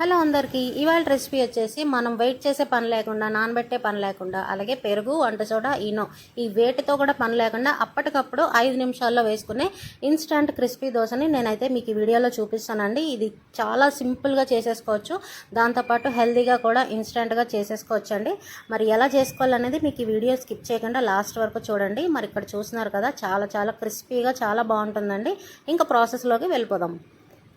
Hello అందరికీ ఇవాళ recipe వచ్చేసి మనం వెయిట్ చేసే పని లేకుండా నానబెట్టే పని లేకుండా అలాగే పెరుగు వంట సోడా ఈనో ఈ వేటితో కూడా పని లేకుండా అప్పటికప్పుడు ఐదు నిమిషాల్లో వేసుకునే ఇన్స్టంట్ క్రిస్పీ దోశని నేనైతే మీకు ఈ వీడియోలో చూపిస్తానండి. ఇది చాలా సింపుల్గా చేసేసుకోవచ్చు. దాంతోపాటు హెల్తీగా కూడా ఇన్స్టంట్గా చేసేసుకోవచ్చు అండి మరి ఎలా చేసుకోవాలనేది మీకు ఈ వీడియో స్కిప్ చేయకుండా లాస్ట్ వరకు చూడండి. మరి ఇక్కడ చూస్తున్నారు కదా చాలా చాలా క్రిస్పీగా చాలా బాగుంటుందండి. ఇంకా ప్రాసెస్లోకి వెళ్ళిపోదాం.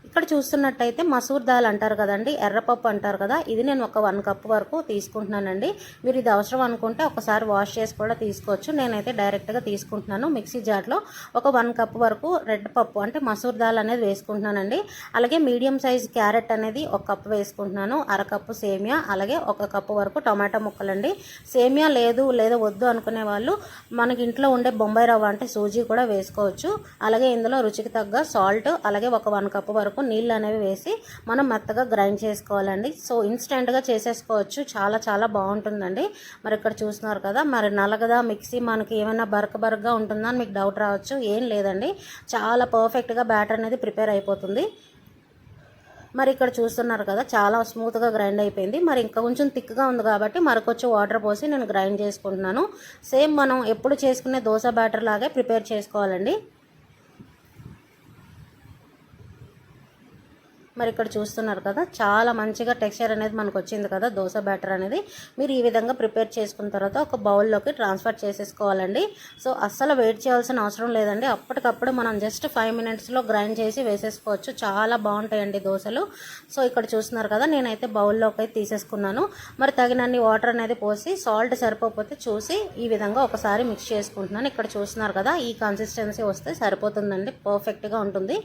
ఇక్కడ చూస్తున్నట్టయితే మసూర్ దాల్ అంటారు కదండి ఎర్రపప్పు అంటారు కదా ఇది నేను ఒక వన్ కప్ వరకు తీసుకుంటున్నానండి. మీరు ఇది అవసరం అనుకుంటే ఒకసారి వాష్ చేసి కూడా తీసుకోవచ్చు. నేనైతే డైరెక్ట్గా తీసుకుంటున్నాను. మిక్సీ జార్లో ఒక వన్ కప్ వరకు రెడ్ పప్పు అంటే మసూర్ దాల్ అనేది వేసుకుంటున్నానండి. అలాగే మీడియం సైజ్ క్యారెట్ అనేది ఒక కప్పు వేసుకుంటున్నాను. అరకప్పు సేమియా అలాగే ఒక కప్పు వరకు టమాటా ముక్కలండి. సేమియా లేదు లేదా వద్దు అనుకునే వాళ్ళు మనకి ఇంట్లో ఉండే బొంబాయి రవ్వ అంటే సూజీ కూడా వేసుకోవచ్చు. అలాగే ఇందులో రుచికి తగ్గ సాల్ట్ అలాగే ఒక వన్ కప్ వరకు నీళ్ళు అనేవి వేసి మనం మెత్తగా గ్రైండ్ చేసుకోవాలండి. సో ఇన్స్టెంట్గా చేసేసుకోవచ్చు. చాలా చాలా బాగుంటుందండి. మరి ఇక్కడ చూస్తున్నారు కదా మరి నలగదా మిక్సీ మనకి ఏమైనా బరక బరకగా ఉంటుందా అని మీకు డౌట్ రావచ్చు. ఏం లేదండి. చాలా పర్ఫెక్ట్గా బ్యాటర్ అనేది ప్రిపేర్ అయిపోతుంది. మరి ఇక్కడ చూస్తున్నారు కదా చాలా స్మూత్గా గ్రైండ్ అయిపోయింది. మరి ఇంకా కొంచెం థిక్గా ఉంది కాబట్టి మరొకొచ్చి వాటర్ పోసి నేను గ్రైండ్ చేసుకుంటున్నాను. సేమ్ మనం ఎప్పుడు చేసుకునే దోశ బ్యాటర్ లాగే ప్రిపేర్ చేసుకోవాలండి. మరి ఇక్కడ చూస్తున్నారు కదా చాలా మంచిగా టెక్స్చర్ అనేది మనకు వచ్చింది కదా దోశ బ్యాటర్ అనేది. మీరు ఈ విధంగా ప్రిపేర్ చేసుకున్న తర్వాత ఒక బౌల్లోకి ట్రాన్స్ఫర్ చేసేసుకోవాలండి. సో అస్సలు వెయిట్ చేయాల్సిన అవసరం లేదండి. అప్పటికప్పుడు మనం జస్ట్ ఫైవ్ మినిట్స్లో గ్రైండ్ చేసి వేసేసుకోవచ్చు. చాలా బాగుంటాయండి దోశలు. సో ఇక్కడ చూస్తున్నారు కదా నేనైతే బౌల్లోకి అయితే తీసేసుకున్నాను. మరి తగినన్ని వాటర్ అనేది పోసి సాల్ట్ సరిపోతే చూసి ఈ విధంగా ఒకసారి మిక్స్ చేసుకుంటున్నాను. ఇక్కడ చూస్తున్నారు కదా ఈ కన్సిస్టెన్సీ వస్తే సరిపోతుందండి. పర్ఫెక్ట్గా ఉంటుంది.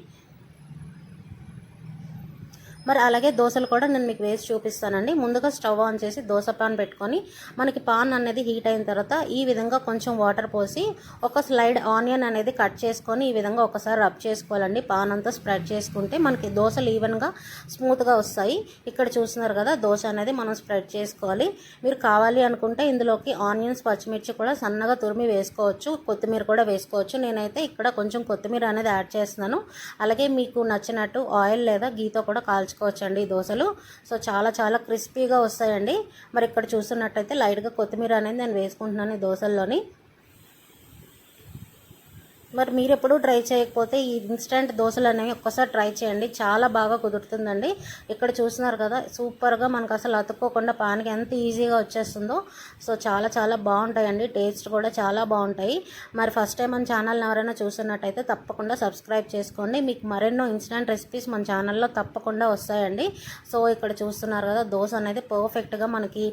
మరి అలాగే దోశలు కూడా నేను మీకు వేసి చూపిస్తానండి. ముందుగా స్టవ్ ఆన్ చేసి దోశ పాన్ పెట్టుకొని మనకి పాన్ అనేది హీట్ అయిన తర్వాత ఈ విధంగా కొంచెం వాటర్ పోసి ఒక స్లైడ్ ఆనియన్ అనేది కట్ చేసుకొని ఈ విధంగా ఒకసారి రబ్ చేసుకోవాలండి. పాన్ అంతా స్ప్రెడ్ చేసుకుంటే మనకి దోశలు ఈవెన్గా స్మూత్గా వస్తాయి. ఇక్కడ చూస్తున్నారు కదా దోశ అనేది మనం స్ప్రెడ్ చేసుకోవాలి. మీరు కావాలి అనుకుంటే ఇందులోకి ఆనియన్స్ పచ్చిమిర్చి కూడా సన్నగా తురిమి వేసుకోవచ్చు. కొత్తిమీర కూడా వేసుకోవచ్చు. నేనైతే ఇక్కడ కొంచెం కొత్తిమీర అనేది యాడ్ చేస్తున్నాను. అలాగే మీకు నచ్చినట్టు ఆయిల్ లేదా గీతో కూడా కాల్చు తెచ్చుకోవచ్చండి ఈ దోశలు. సో చాలా చాలా క్రిస్పీగా వస్తాయండి. మరి ఇక్కడ చూస్తున్నట్టయితే లైట్గా కొత్తిమీర అనేది నేను వేసుకుంటున్నాను ఈ దోశల్లోని. మరి మీరు ఎప్పుడూ ట్రై చేయకపోతే ఈ ఇన్స్టెంట్ దోశలు అనేవి ఒక్కసారి ట్రై చేయండి. చాలా బాగా కుదురుతుందండి. ఇక్కడ చూస్తున్నారు కదా సూపర్గా మనకు అసలు అతుక్కోకుండా పానికి ఎంత ఈజీగా వచ్చేస్తుందో. సో చాలా చాలా బాగుంటాయండి. టేస్ట్ కూడా చాలా బాగుంటాయి. మరి ఫస్ట్ టైం మన ఛానల్ని ఎవరైనా చూస్తున్నట్టయితే తప్పకుండా సబ్స్క్రైబ్ చేసుకోండి. మీకు మరెన్నో ఇన్స్టెంట్ రెసిపీస్ మన ఛానల్లో తప్పకుండా వస్తాయండి. సో ఇక్కడ చూస్తున్నారు కదా దోశ అనేది పర్ఫెక్ట్గా మనకి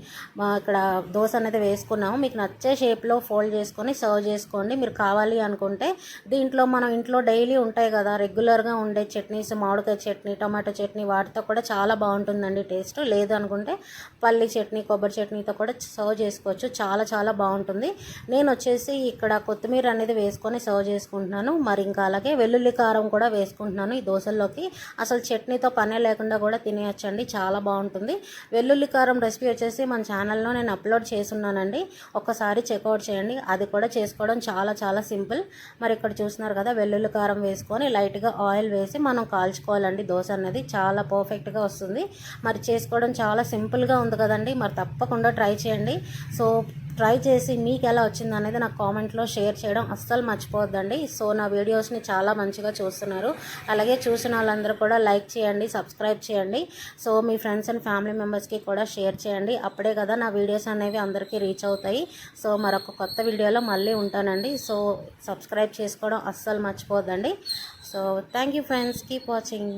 ఇక్కడ దోశ అనేది వేసుకున్నాము. మీకు నచ్చే షేప్లో ఫోల్డ్ చేసుకొని సర్వ్ చేసుకోండి. మీరు కావాలి అనుకుంటే దీంట్లో మనం ఇంట్లో డైలీ ఉంటాయి కదా రెగ్యులర్గా ఉండే చట్నీస్ మామిడికాయ చట్నీ టమాటో చట్నీ వాటితో కూడా చాలా బాగుంటుందండి టేస్ట్. లేదు అనుకుంటే పల్లి చట్నీ కొబ్బరి చట్నీతో కూడా సర్వ్ చేసుకోవచ్చు. చాలా చాలా బాగుంటుంది. నేను వచ్చేసి ఇక్కడ కొత్తిమీర అనేది వేసుకొని సర్వ్ చేసుకుంటున్నాను. మరి ఇంకా అలాగే వెల్లుల్లి కారం కూడా వేసుకుంటున్నాను ఈ దోశల్లోకి. అసలు చట్నీతో పనే లేకుండా కూడా తినేయచ్చండి. చాలా బాగుంటుంది. వెల్లుల్లి కారం రెసిపీ వచ్చేసి మన ఛానల్లో నేను అప్లోడ్ చేస్తున్నానండి. ఒకసారి చెక్అవుట్ చేయండి. అది కూడా చేసుకోవడం చాలా చాలా సింపుల్. మరి ఇక్కడ చూస్తున్నారు కదా వెల్లుల్లి కారం వేసుకొని లైట్గా ఆయిల్ వేసి మనం కాల్చుకోవాలండి. దోశ అనేది చాలా పర్ఫెక్ట్గా వస్తుంది. మరి చేసుకోవడం చాలా సింపుల్గా ఉంది కదండి. మరి తప్పకుండా ట్రై చేయండి. సో ట్రై చేసి మీకు ఎలా వచ్చింది అనేది నాకు కామెంట్లో షేర్ చేయడం అస్సలు మర్చిపోవద్దండి. సో నా వీడియోస్ని చాలా మంచిగా చూస్తున్నారు. అలాగే చూసిన వాళ్ళందరూ కూడా లైక్ చేయండి సబ్స్క్రైబ్ చేయండి. సో మీ ఫ్రెండ్స్ అండ్ ఫ్యామిలీ మెంబర్స్కి కూడా షేర్ చేయండి. అప్పుడే కదా నా వీడియోస్ అనేవి అందరికీ రీచ్ అవుతాయి. సో మరొక కొత్త వీడియోలో మళ్ళీ ఉంటానండి. సో సబ్స్క్రైబ్ చేసుకోవడం అస్సలు మర్చిపోవద్దండి. So thank you friends. Keep watching.